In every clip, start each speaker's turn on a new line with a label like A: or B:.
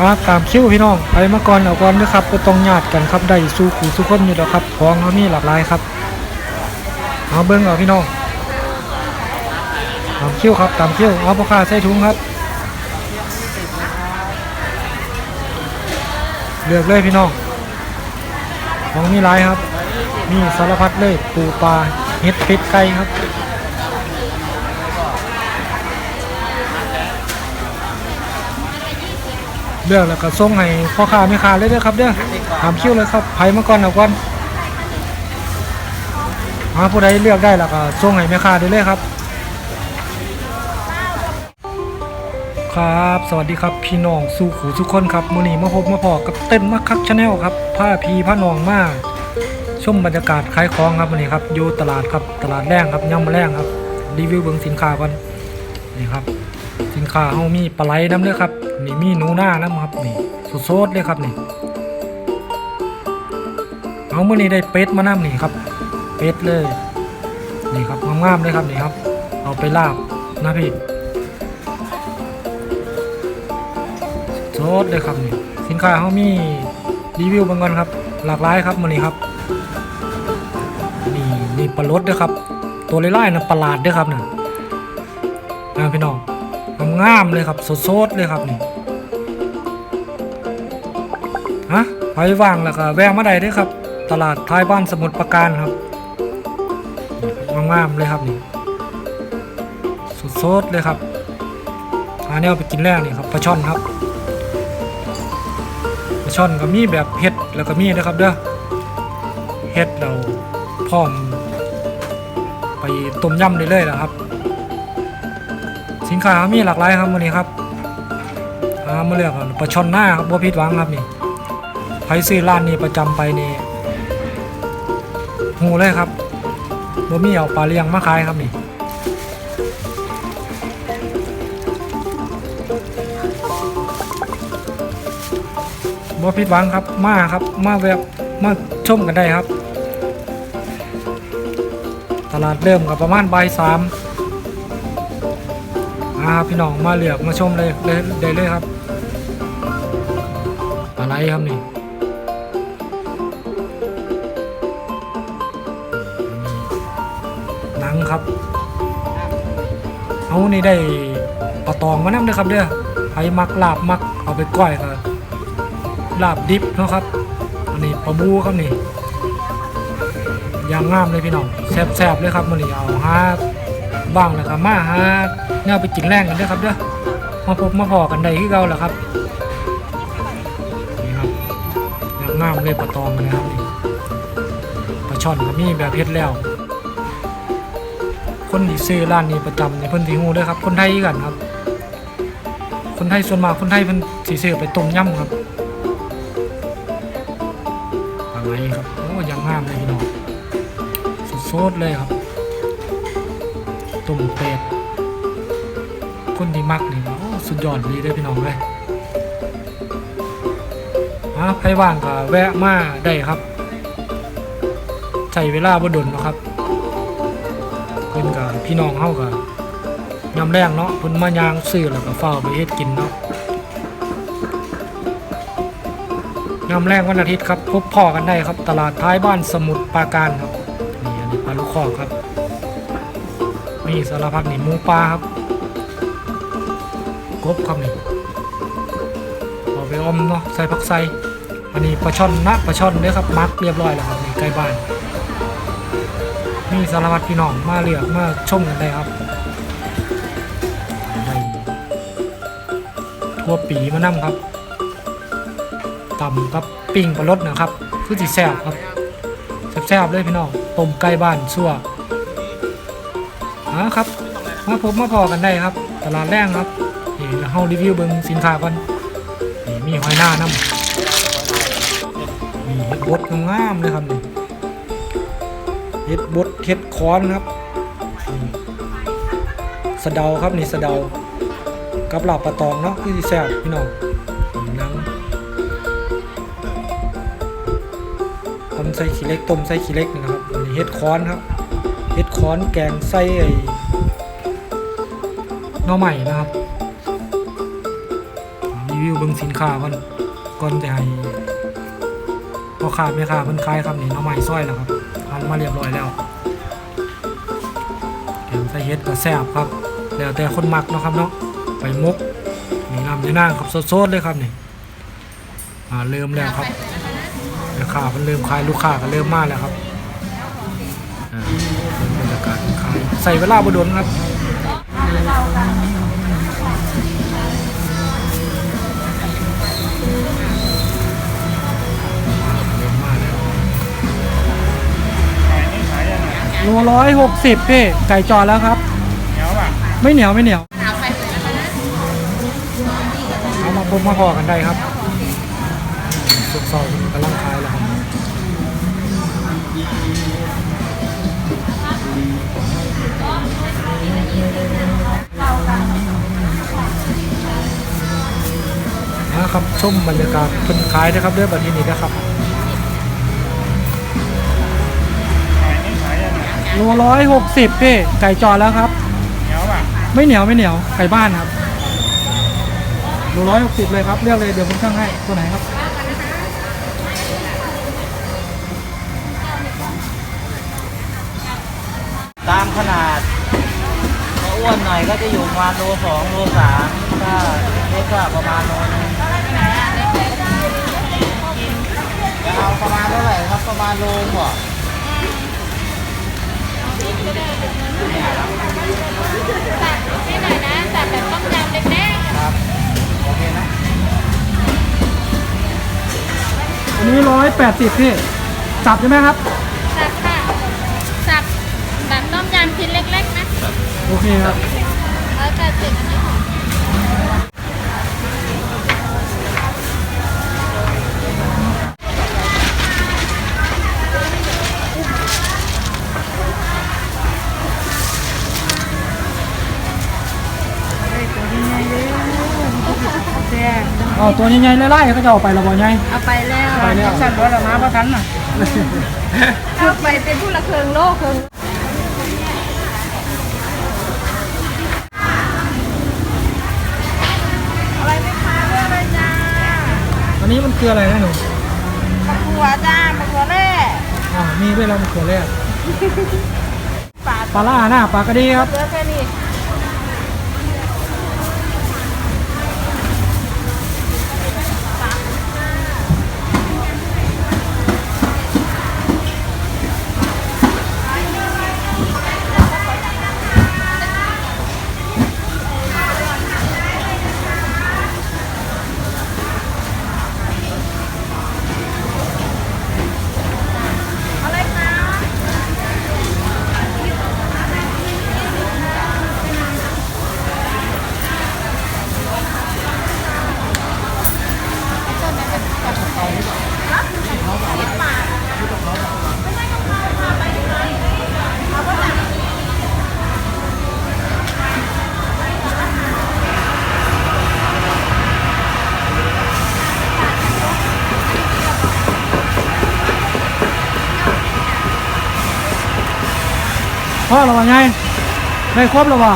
A: อ่าตามคิวพี่น้องไปมาก่อนเอาก่อนเด้อครับก็ต้องญาติกันครับได้สู้ขู่สู้คนอยู่แล้วครับของเขามีหลากหลายครับเอาเบิ้งเอาพี่น้องตามคิวครับตามคิวเอาพ่อค้าใส่ถุงครับเลือกเลยพี่น้องของมีหลายครับ มีสารพัดเลยปูปลาเห็ดเป็ดไก่ครับ เลือกแล้วก็ส่งให้พ่อค้าแม่ค้าเลยเด้อครับเด้อถามคิวเลยครับไผมาก่อนเอาก่อนหาผู้ใดเลือกได้แล้วก็ส่งให้แม่ค้าได้เลยครับ ครับ สวัสดีครับพี่น้องสู่ขู่ทุกคนครับมื้อนี้มาพบมาพอกับเต้นมาคักชาแนลครับผ้าพีผ้าน้องมาชมบรรยากาศขายของครับมื้อนี้ครับอยู่ตลาดครับตลาดแรงครับย่ำมะแรงครับ รีวิวเบิ่งสินค้าก่อนนี่ครับ สินค้าเฮามีปลาไหลน้ำเลยครับ นี่มีหนูหน้าน้ำครับนี่สดๆเลยครับนี่เอาเมื้อนี้ได้เป็ดมาน้ำนี่ครับ เป็ดเลยนี่ครับงามๆเลยครับนี่ครับ เอาไปลาบนะพี่โซดเลยครับนี่สินค้าเขามีรีวิวบางก่อนครับ หลากหลายครับมันนี้ครับนี่นี่ปลาลดด้วยครับ ตัวไล่ๆนะประหลาดด้วยครับนะนะพี่น้องงามๆเลยครับสดๆเลยครับนี่ ฮะไปว่างแล้วก็แวะมาได้ด้วยครับ ตลาดท้ายบ้านสมุทรปราการครับงามๆเลยครับนี่สุดๆเลยครับอันนี้เอาไปกินแรกนี่ครับปลาช่อนครับปลาช่อนก็มีแบบเห็ดแล้วก็มีนะครับเด้อเห็ดเราพร้อม ไปต้มยำได้เลยนะครับ สินค้ามีหลากหลายครับวันนี้ครับอ่ามาเลือกปลาช่อนหน้าครับบ่ผิดหวังครับนี่ ใครซื้อร้านนี้ประจำไปนี่หูเลยครับบ่มีเอาปลาเลี้ยงมาขายครับนี่บ่ผิดหวังครับมาครับ มาแวบมาชมกันได้ครับ ตลาดเริ่มกับประมาณบ่ายสามอ่าพี่น้องมาเลือกมาชมเลยเลยได้เลยครับ อะไรครับนี่ังครับ เอานี่ได้ปลาตองมานั่เลยครับเด้อใครมักลาบมักเอาไปก้อยครับลาบดิบเนาะครับ อันนี้ปลาบูครับนี่ยางงามเลยพี่น้องแซ่บๆเลยครับมันนี้เอาฮาบ้างนะครับมาฮาเนี่ยไปกินแรงกันเด้อครับเด้อมาพบมาพอกันได้ที่เราแหละครับนี่ครับยางงามเลยปลาตองเลยครับนี่ปลาช่อนก็มีแบบเพชรแล้ว คนที่ซื้อร้านนี้ประจำนี่เพิ่นสิฮู้เด้อครับ คนไทยคือกันครับ คนไทยส่วนมากคนไทยเพิ่นสิซื้อไปต้มยำครับอะไรครับโอ้ยังงามเลยพี่น้องสุดๆเลยครับตุ่มเป็ดคนที่มักนี่โอ้สุดยอดเลยเด้อพี่น้องเลยอ่าใครว่างก็แวะมาได้ครับใช้เวลาบ่ดนเนาะครับเพี่น้องเฮาก็ยำแรงเนาะเพิ่นมายางซื้อแล้วก็เฝ้าไปเฮ็ดกินเนาะยามแรกวันอาทิตย์ครับพบพ่อกันได้ครับ ตลาดท้ายบ้านสมุทรปราการครับนี่อันนี้ปลาลูกคอกครับนี่สารพัดนี่หมูปลาครับกบครับนี่เอาไปอมเนาะใส่ผักใส่อันนี้ปลาช่อนนะปลาช่อนเนี่ยครับมักเรียบร้อยแล้วครับนี่ใกล้บ้าน นี่สารพัดพี่น้องมาเลือกมาชมกันได้ครับทั่วปีมานั่ครับต่ำกับปิ้งปลารสนะครับคือสิแซ่บครับแซ่บๆเลยพี่น้องต้มไก่บ้านซั่วอ่าครับมาพบมาพอกันได้ครับ ตลาดแรงครับนี่แล้วเฮารีวิวเบิ่งสินค้าก่อนนี่มีหอยหน้าน้ำนี่เห็ดบดงามๆเลยครับนี่ เห็ดบดเห็ดคอนครับสะเดาครับนี่สะเดา กับลาบปลาตองเนาะคือแซ่บพี่น้องนังต้มใส่ขี้เล็กต้มใส่ขี้เล็กนะครับนนี้เห็ดคอนครับเห็ดคอนแกงใส่ไอ้น่อใหม่นะครับรีวิวเบิ่งสินค้าก่อนก่อนจะให้ พ่อค้าแม่ค้าเพิ่นขายครับนี่น้องใหม่ซอยแล้วครับหั่นมาเรียบร้อยแล้วแกงใส่เห็ดก็แซ่บครับ แล้วแต่คนมักเนาะครับเนาะไปมกนี่น้ำในนางครับสดๆเลยครับนี่อ่าเริ่มแล้วครับแม่ค้าเพิ่นเริ่มขายลูกค้าก็เริ่มมาแล้วครับอ่าบรรยากาศขายใส่เวลาบ่โดนครับ โลร้อยหกสิบพี่ไก่จอแล้วครับ
B: เหนียวป่ะ
A: ไม่เหนียวไม่เหนียวเอามาพบมาพอกันได้ครับสุกซอยกำลังคลายแล้วครับนะครับชมบรรยากาศเป็นขายนะครับเรื่องแบบนี้นะครับ โลร้อยหกสิบพี่ไก่จอแล้วครับ
B: เหนียวป่ะ
A: ไม่เหนียวไม่เหนียวไก่บ้านครับโลร้อยหกสิบเลยครับเลือกเลยเดี๋ยวผมช่างให้ตัวไหนครับ
C: ตามขนาดถ้าอ้วนหน่อยก็จะอยู่ประมาณโลสองโลสามถ้าเล็กก็ประมาณโลนึงจะเอาประมาณเท่าไหร่ครับประมาณโลกว่า จับ
D: ให้หน่อยนะจัดแบบต้มยำเล็กๆ
C: ครับโอเคนะ
A: อันนี้ร้อยแปดสิบพี่สับใช่ไหมครับ
D: จับค่ะจับแบบต้มยำชิ้นเล็กๆนะ
A: โอเคครับ ตัวใหญ่ๆไล่ๆก็จะเอาไปและบ่ใหญ่
D: เอาไปแล้ว
A: ไปแล้ว
B: สั่นว่าเรามาประทันน่ะ
D: เอาไปเป็นผู้ละเคืองโลกเคืองอะไรไหมคะเรื่องอะไรจ้า
A: อันนี้มันคืออะไรนะหนู
D: มะขัวจ้ามะขัวแร่
A: อ่ามีด้วยแล้วมันคือแรก
D: ปลา
A: ปลาล่าหน้าปลากระดีครับ
D: เยอะแค่นี้
A: พ่อเราว่าไงในครบ
C: เรา
D: ว่า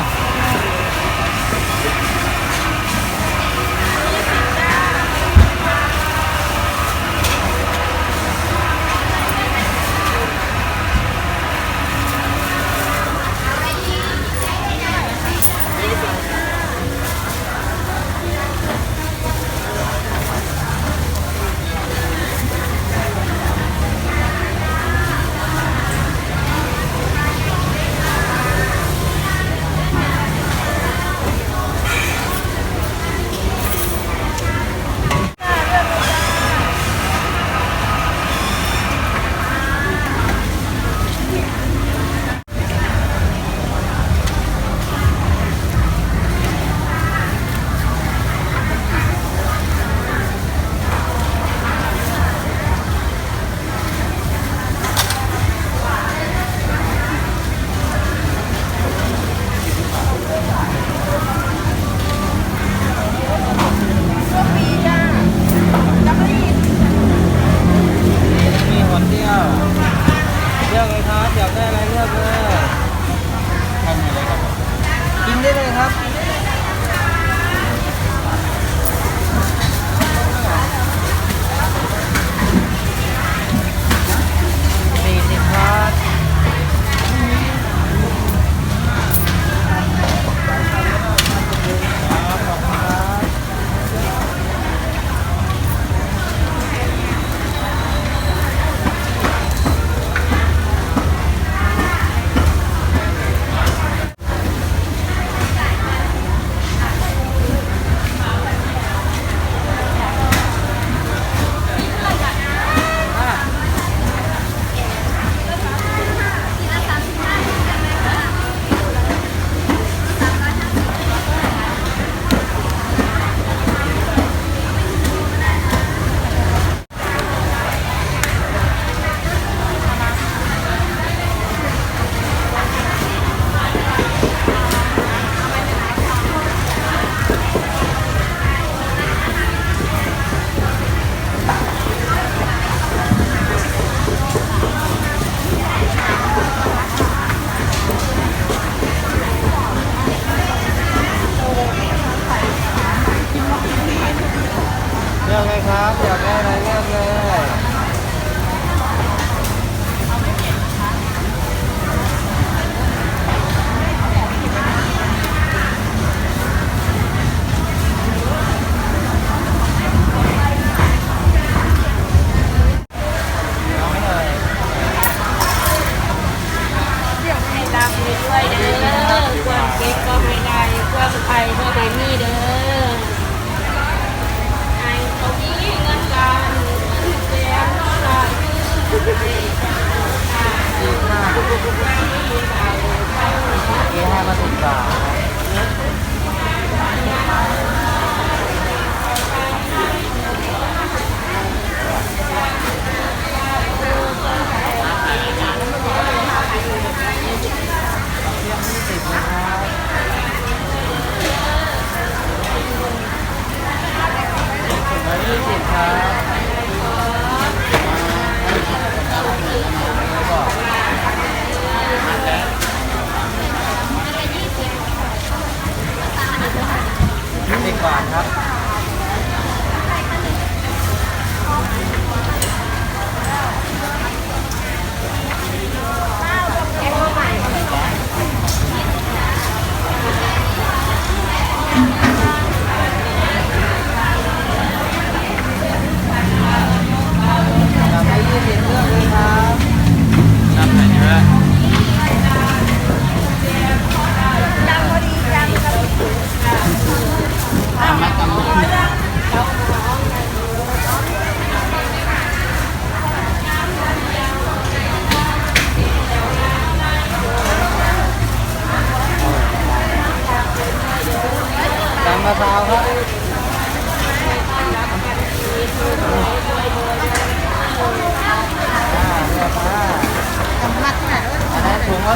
D: นี่
C: ให้มาถูกกว่า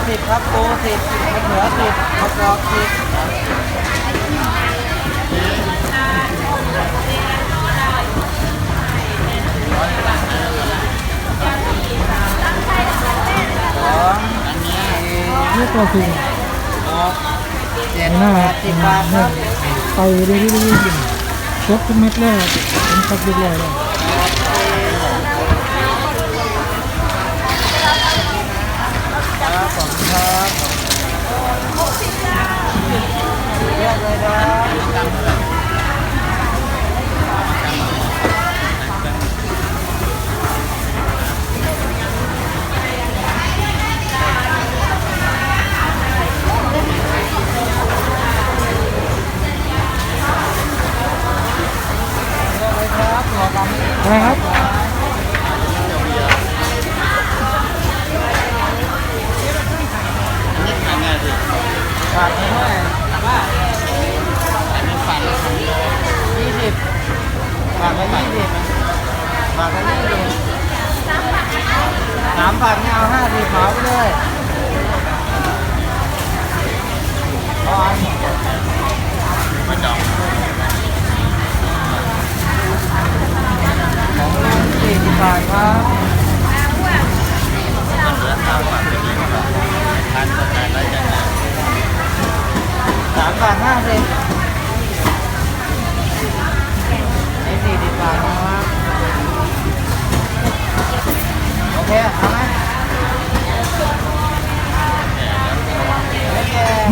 C: สิบครับปูสิบมะเขือสิบมะกอกสิบสองสี่
A: เรียกเราคือ
C: หกเจ็ดแปดสิบบาทครับ
A: ไปเรื่อยๆชกทุกเม็ดเลย
C: ผมชกเรื่อยๆเลย ครับข
A: อบคุณครับ
C: หกสิบจ้าเรียกเลยนะนะครับ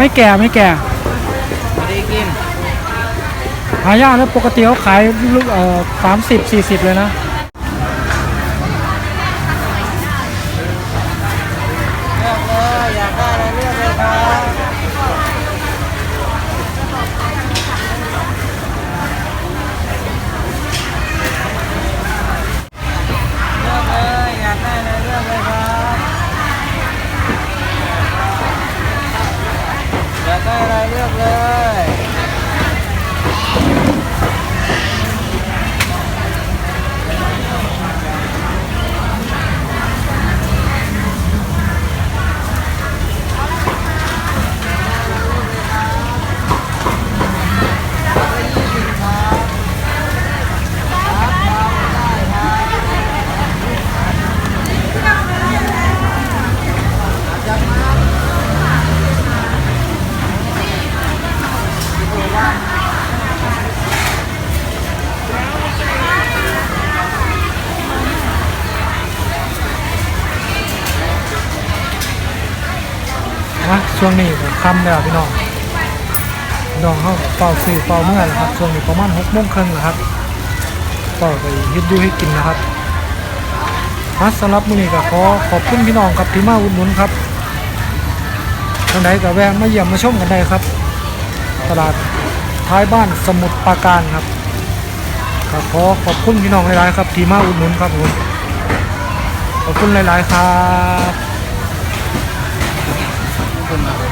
C: ไม่แก่
A: ไม่แก่
C: ด้กิน
A: หายากนะปกติเขาขายลูกสามสิบสี่สิบเลยนะ
C: ค่ำ
A: แล้วพี่น้องพี่น้องเขาเฝ้าซื้อเฝ้าเมื่อแล้วครับช่วงนี้ประมาณหกโมงครึ่งแล้วครับก็ไปยึดดูให้กินนะครับมาสสำหรับมื้อนี้ก็ขอขอบคุณพี่น้องครับที่มาอุดหนุนครับทางไหนก็แวะมาเยี่ยมมาชมกันได้ครับ ตลาดท้ายบ้านสมุทรปราการครับก็ขอขอบคุณพี่น้องหลายๆครับที่มาอุดหนุนครับผมขอบคุณหลาย ๆ ครับขอบ
C: คุณ